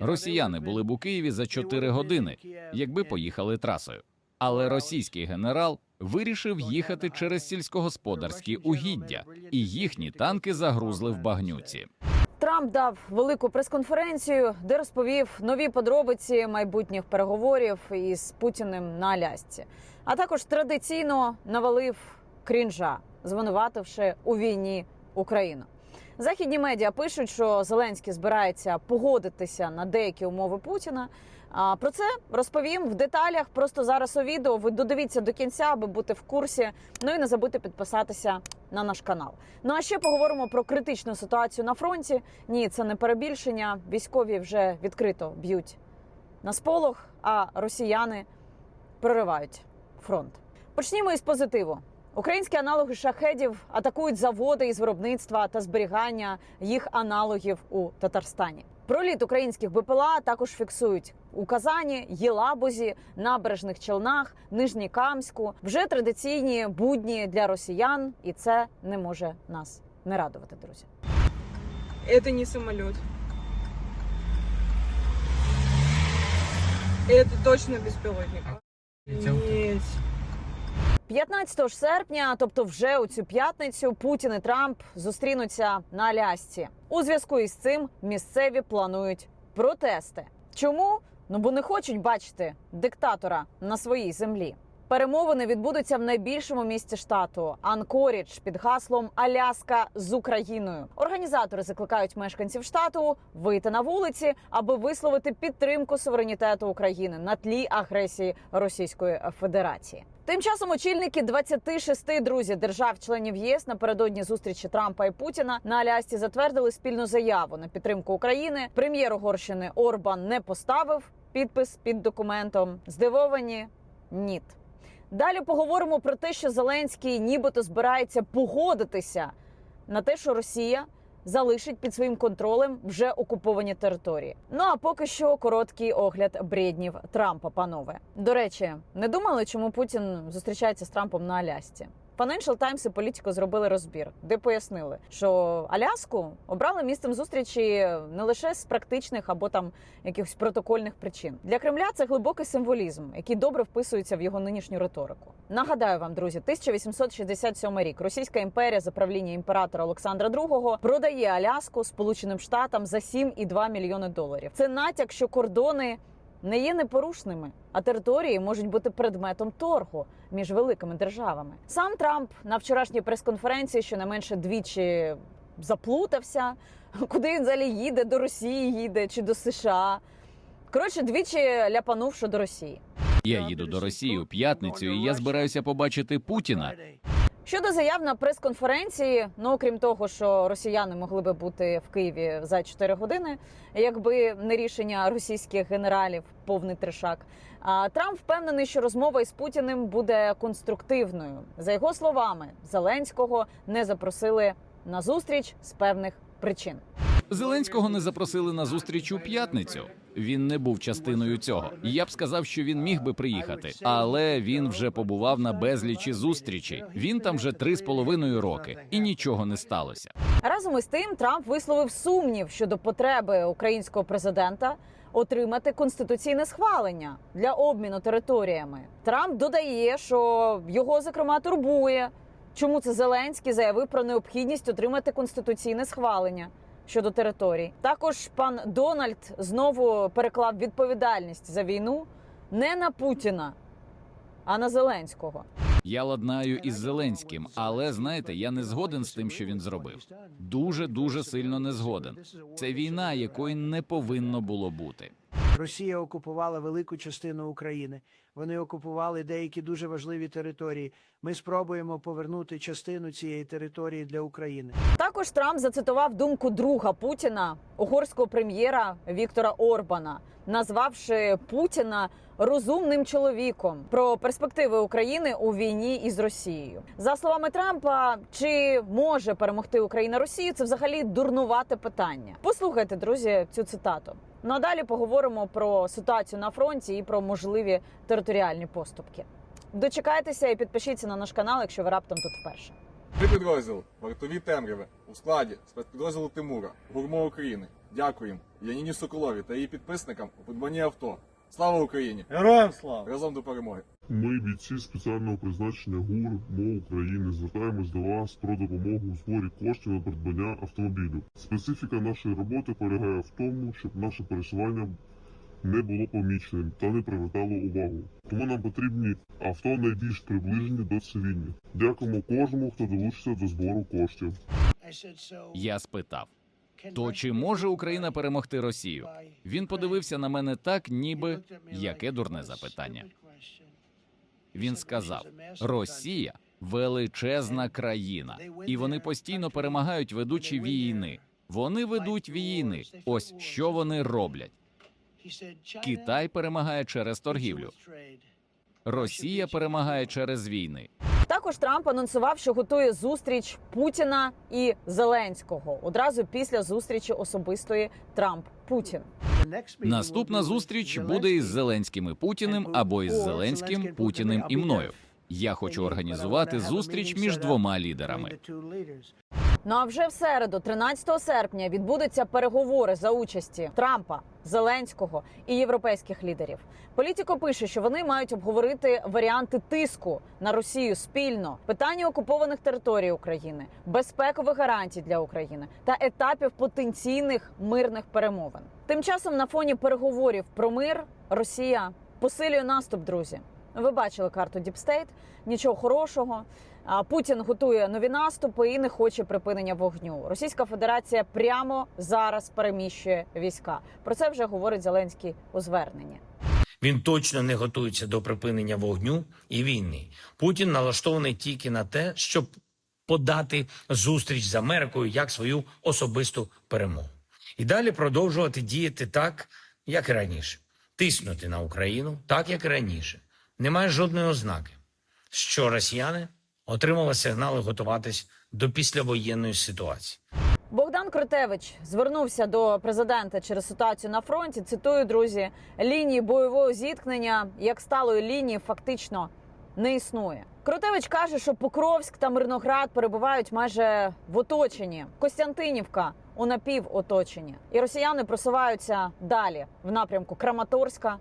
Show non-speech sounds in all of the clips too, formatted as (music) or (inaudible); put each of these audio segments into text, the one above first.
Росіяни були б у Києві за 4 години, якби поїхали трасою. Але російський генерал вирішив їхати через сільськогосподарські угіддя, і їхні танки загрузли в багнюці. Трамп дав велику прес-конференцію, де розповів нові подробиці майбутніх переговорів із Путіним на Алясці, а також традиційно навалив крінжа, звинувативши у війні Україну. Західні медіа пишуть, що Зеленський збирається погодитися на деякі умови Путіна. А про це розповім в деталях. Просто зараз у відео. Ви додивіться до кінця, аби бути в курсі. Ну і не забудьте підписатися на наш канал. Ну а ще поговоримо про критичну ситуацію на фронті. Ні, це не перебільшення. Військові вже відкрито б'ють на сполох, а росіяни проривають фронт. Почнімо із позитиву. Українські аналоги шахедів атакують заводи із виробництва та зберігання їх аналогів у Татарстані. Проліт українських БПЛА також фіксують у Казані, Єлабузі, набережних Челнах, Нижнікамську. Вже традиційні будні для росіян, і це не може нас не радувати, друзі. Это не самолет. Это точно беспилотник. Нет. 15 серпня, тобто вже у цю п'ятницю, Путін і Трамп зустрінуться на Алясці. У зв'язку із цим місцеві планують протести. Чому? Ну бо не хочуть бачити диктатора на своїй землі. Перемовини відбудуться в найбільшому місті штату Анкорідж під гаслом Аляска з Україною. Організатори закликають мешканців штату вийти на вулиці, аби висловити підтримку суверенітету України на тлі агресії Російської Федерації. Тим часом очільники 26 друзів держав-членів ЄС напередодні зустрічі Трампа і Путіна на Алясці затвердили спільну заяву на підтримку України. Прем'єр Угорщини Орбан не поставив підпис під документом. Здивовані ніт. Далі поговоримо про те, що Зеленський нібито збирається погодитися на те, що Росія залишить під своїм контролем вже окуповані території. Ну а поки що короткий огляд бреднів Трампа, панове. До речі, не думали, чому Путін зустрічається з Трампом на Алясці? Financial Times і Політико зробили розбір, де пояснили, що Аляску обрали місцем зустрічі не лише з практичних або там якихось протокольних причин. Для Кремля це глибокий символізм, який добре вписується в його нинішню риторику. Нагадаю вам, друзі, 1867 рік Російська імперія за правління імператора Олександра II продає Аляску Сполученим Штатам за 7,2 мільйони доларів. Це натяк, що кордони не є непорушними, а території можуть бути предметом торгу між великими державами. Сам Трамп на вчорашній прес-конференції щонайменше двічі заплутався, (laughs) куди він взагалі їде, до Росії їде чи до США. Коротше, двічі ляпанув, що до Росії. Я їду до Росії у п'ятницю, і я збираюся побачити Путіна. Щодо заяв на прес-конференції, ну окрім того, що росіяни могли би бути в Києві за 4 години, якби не рішення російських генералів, повний трешак. А Трамп впевнений, що розмова із Путіним буде конструктивною. За його словами, Зеленського не запросили на зустріч з певних причин. Зеленського не запросили на зустріч у п'ятницю. Він не був частиною цього. Я б сказав, що він міг би приїхати, але він вже побував на безлічі зустрічей. Він там вже три з половиною роки, і нічого не сталося. Разом із тим, Трамп висловив сумнів щодо потреби українського президента отримати конституційне схвалення для обміну територіями. Трамп додає, що його зокрема турбує, чому це Зеленський заявив про необхідність отримати конституційне схвалення. Щодо територій, також пан Дональд знову переклав відповідальність за війну не на Путіна, а на Зеленського. Я ладнаю із Зеленським, але знаєте, я не згоден з тим, що він зробив. Дуже дуже сильно не згоден. Це війна, якої не повинно було бути. Росія окупувала велику частину України. Вони окупували деякі дуже важливі території. Ми спробуємо повернути частину цієї території для України. Також Трамп зацитував думку друга Путіна, угорського прем'єра Віктора Орбана, назвавши Путіна розумним чоловіком про перспективи України у війні із Росією. За словами Трампа, чи може перемогти Україна Росію? Це взагалі дурнувате питання. Послухайте, друзі, цю цитату. Ну а далі поговоримо про ситуацію на фронті і про можливі територіальні поступки. Дочекайтеся і підпишіться на наш канал, якщо ви раптом тут вперше. Підрозділ вартові темряви у складі спецпідрозділу Тимура, гурмо України. Дякуємо Яніні Соколові та її підписникам у придбанні авто. Слава Україні! Героям слава! Разом до перемоги! Ми, бійці спеціального призначення ГУР МО України, звертаємось до вас про допомогу у зборі коштів на придбання автомобілю. Специфіка нашої роботи полягає в тому, щоб наше пересування не було поміченим та не привертало увагу. Тому нам потрібні авто найбільш приближені до цивільних. Дякуємо кожному, хто долучиться до збору коштів. Я спитав: то чи може Україна перемогти Росію? Він подивився на мене так, ніби яке дурне запитання. Він сказав: Росія величезна країна, і вони постійно перемагають, ведучи війни. Вони ведуть війни. Ось що вони роблять. Китай перемагає через торгівлю. Росія перемагає через війни. Також Трамп анонсував, що готує зустріч Путіна і Зеленського одразу після зустрічі особистої Трамп Путін. Наступна зустріч буде із Зеленським і Путіним або із Зеленським, Путіним і мною. Я хочу організувати зустріч між двома лідерами. Ну а вже в середу, 13 серпня, відбудуться переговори за участі Трампа, Зеленського і європейських лідерів. Політико пише, що вони мають обговорити варіанти тиску на Росію спільно, питання окупованих територій України, безпекових гарантій для України та етапів потенційних мирних перемовин. Тим часом на фоні переговорів про мир Росія посилює наступ, друзі. Ви бачили карту Діпстейт, нічого хорошого. Путін готує нові наступи і не хоче припинення вогню. Російська Федерація прямо зараз переміщує війська. Про це вже говорить Зеленський у зверненні. Він точно не готується до припинення вогню і війни. Путін налаштований тільки на те, щоб подати зустріч з Америкою як свою особисту перемогу, і далі продовжувати діяти так, як і раніше, тиснути на Україну, так як і раніше. Немає жодної ознаки, що росіяни отримали сигнали готуватись до післявоєнної ситуації. Богдан Кротевич звернувся до президента через ситуацію на фронті. Цитую, друзі, лінії бойового зіткнення як сталої лінії фактично не існує. Кротевич каже, що Покровськ та Мирноград перебувають майже в оточенні. Костянтинівка у напівоточенні. І росіяни просуваються далі в напрямку Краматорська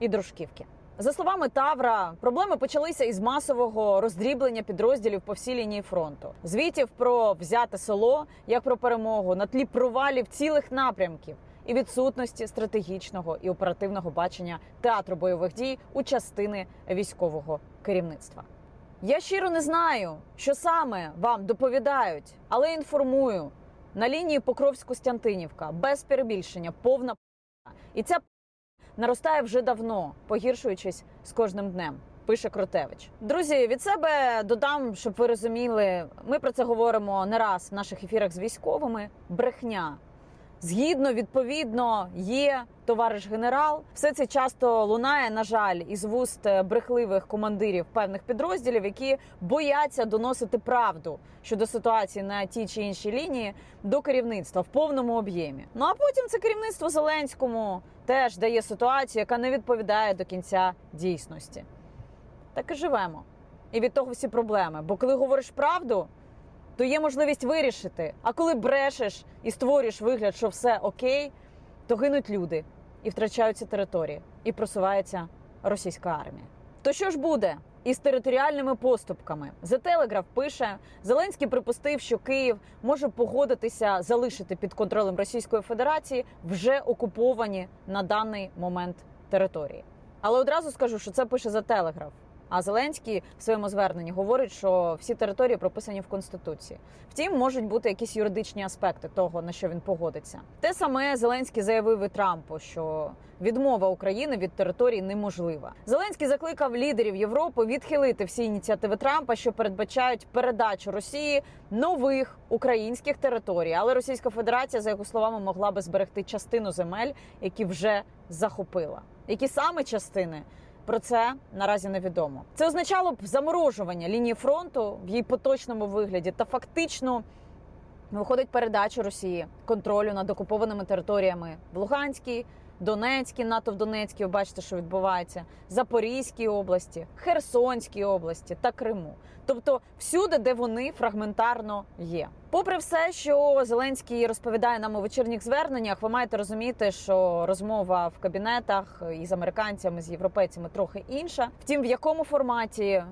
і Дружківки. За словами Тавра, проблеми почалися із масового роздріблення підрозділів по всій лінії фронту. Звітів про взяте село як про перемогу на тлі провалів цілих напрямків і відсутності стратегічного і оперативного бачення театру бойових дій у частини військового керівництва. Я щиро не знаю, що саме вам доповідають, але інформую на лінії Покровськ-Костянтинівка без перебільшення повна і ця наростає вже давно, погіршуючись з кожним днем. Пише Кротевич. Друзі, від себе додам, щоб ви розуміли, ми про це говоримо не раз в наших ефірах з військовими. Брехня. Згідно, відповідно, є товариш генерал. Все це часто лунає, на жаль, із вуст е, брехливих командирів певних підрозділів, які бояться доносити правду щодо ситуації на тій чи іншій лінії до керівництва в повному об'ємі. Ну а потім це керівництво Зеленському теж дає ситуацію, яка не відповідає до кінця дійсності. Так і живемо. І від того всі проблеми. Бо коли говориш правду, то є можливість вирішити. А коли брешеш і створюєш вигляд, що все окей, то гинуть люди і втрачаються території, і просувається російська армія. То що ж буде із територіальними поступками? The Telegraph пише: Зеленський припустив, що Київ може погодитися залишити під контролем Російської Федерації вже окуповані на даний момент території. Але одразу скажу, що це пише The Telegraph. А Зеленський в своєму зверненні говорить, що всі території прописані в конституції. Втім, можуть бути якісь юридичні аспекти того, на що він погодиться. Те саме Зеленський заявив і Трампу, що відмова України від території неможлива. Зеленський закликав лідерів Європи відхилити всі ініціативи Трампа, що передбачають передачу Росії нових українських територій. Але Російська Федерація, за його словами, могла би зберегти частину земель, які вже захопила. Які саме частини? Про це наразі невідомо. Це означало б заморожування лінії фронту в її поточному вигляді та фактично виходить передача Росії контролю над окупованими територіями в Луганській, Донецькій, НАТО в Донецькій, ви бачите, що відбувається, Запорізькій області, Херсонській області та Криму. Тобто всюди, де вони фрагментарно є. Попри все, що Зеленський розповідає нам у вечірніх зверненнях, ви маєте розуміти, що розмова в кабінетах із американцями, з європейцями трохи інша. Втім, в якому форматі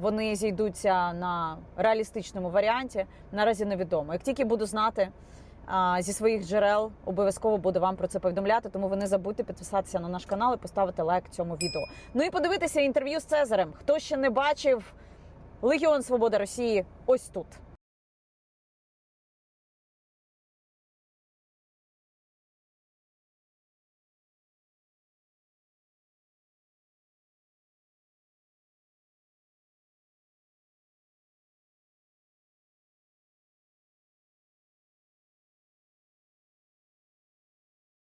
вони зійдуться на реалістичному варіанті, наразі невідомо. Як тільки буду знати зі своїх джерел, обов'язково буду вам про це повідомляти. Тому ви не забудьте підписатися на наш канал і поставити лайк цьому відео. Ну і подивитися інтерв'ю з Цезарем. Хто ще не бачив Легіон Свобода Росії? Ось тут.